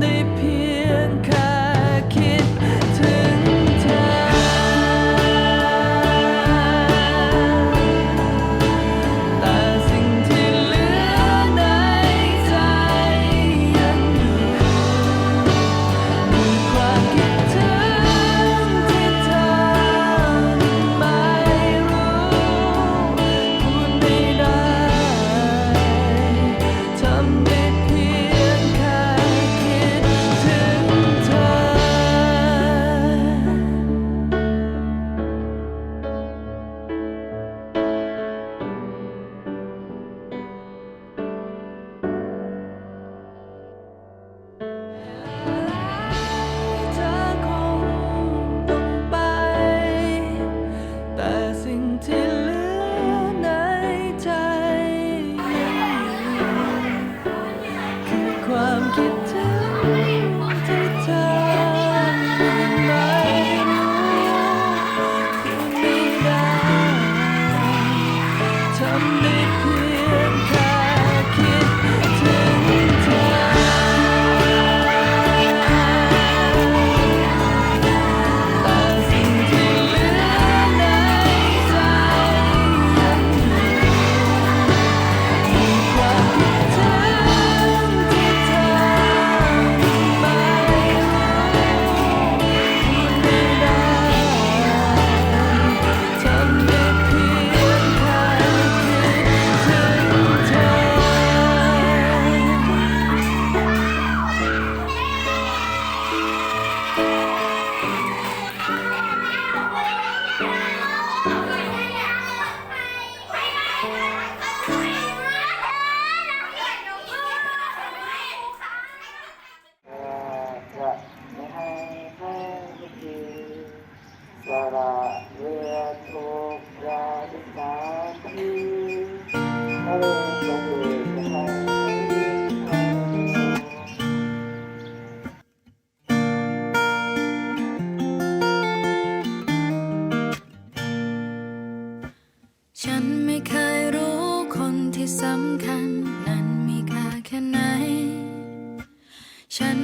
ได้เพียงแค่ ฉัน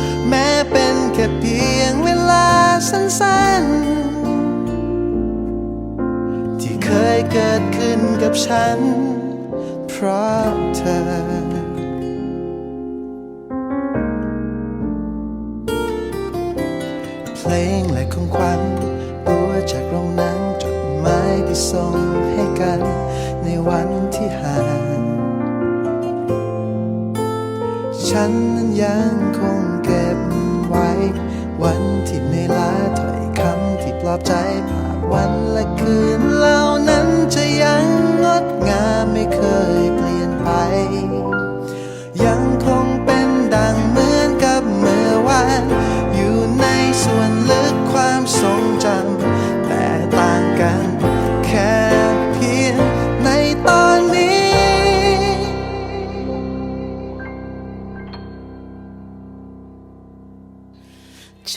สั้นๆ ที่เคยเกิดขึ้นกับฉัน เพราะเธอเพลงและของขวัญตัวจากโรงหนังจดหมายที่ส่งให้กันในวันที่ห่างฉันนั้นยังคงเก็บไว้ วันที่ในอยล้าถ้อยคำที่ปลอบใจผ่านวันและคืนเหล่านั้นจะยังงดงามไม่เคย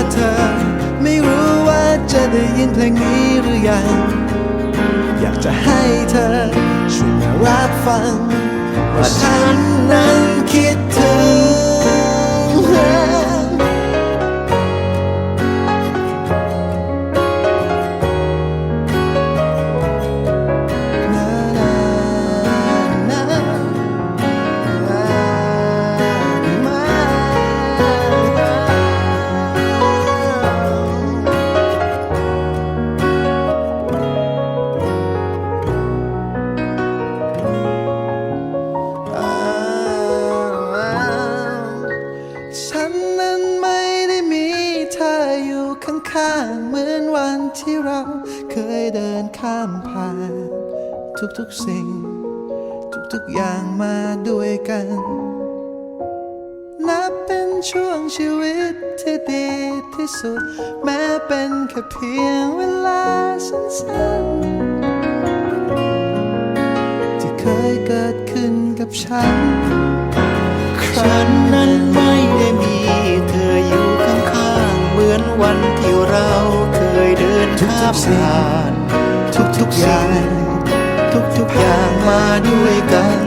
ว่าเธอ ไม่รู้ว่าจะได้ยินเพลงนี้หรือยัง อยากจะให้เธอ ช่วยมารับฟัง ว่าฉันนั้นคิดถึง ด้วยกัน นับเป็นช่วงชีวิตที่ดีที่สุด แม้เป็นแค่เพียงเวลาสั้นๆ ที่เคยเกิดขึ้นกับฉันฉันนั้นไม่ได้มีเธออยู่ข้างๆ เหมือนวันที่เราเคยเดินข้ามผ่าน ทุกๆอย่างทุกๆอย่างมาด้วยกัน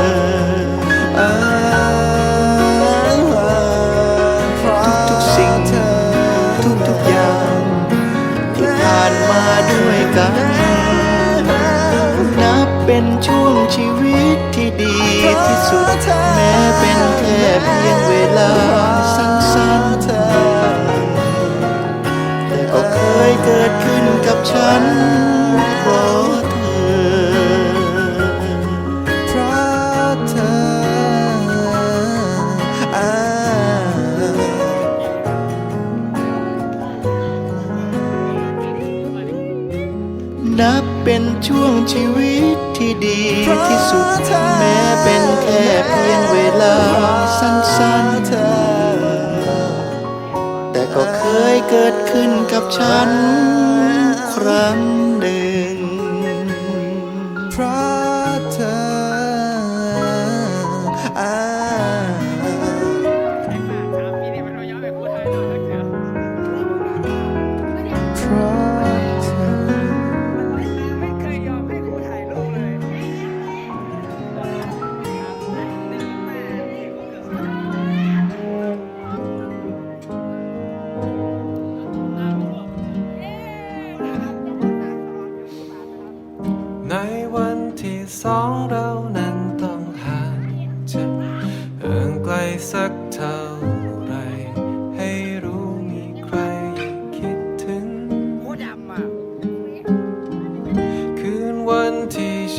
เพียงเวลาสั้นเธอๆแต่ก็เคยเกิดขึ้นกับฉันเพราะเธอ เพราะเธออ่านับเป็นช่วงชีวิต ที่ดีที่สุด แม้เป็นแค่เพียงเวลาสั้นเธอๆแต่ก็เคยเกิดขึ้นกับฉันครั้ง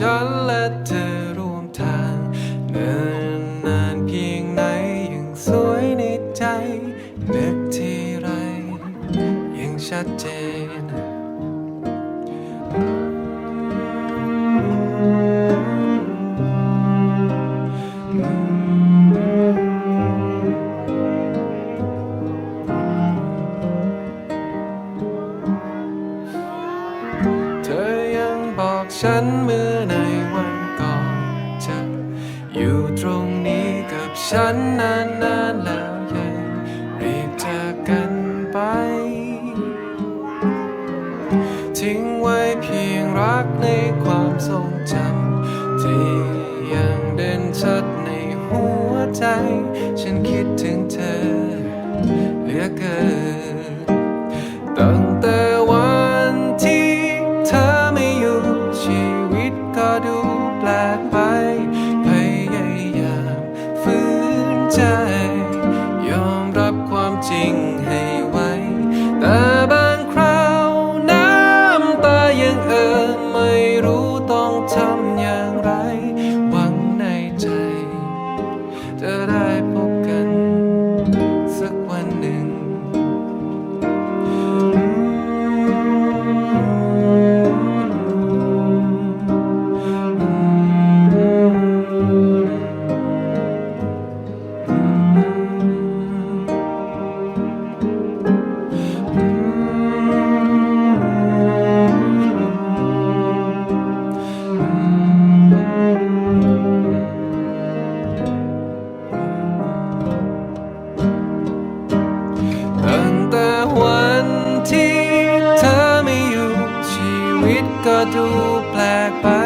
shall let ในความทรงจำที่ยังเด่นชัดในหัวใจ ฉันคิดถึงเธอเหลือเกินตั้งแต่ cock-a-doodle black.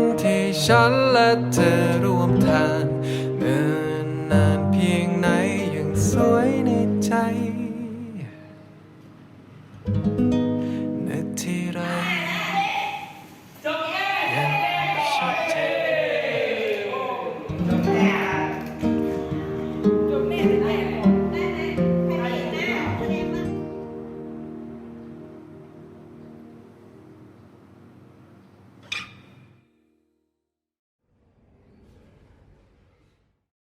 นที่ฉันและเธอร่วมทาง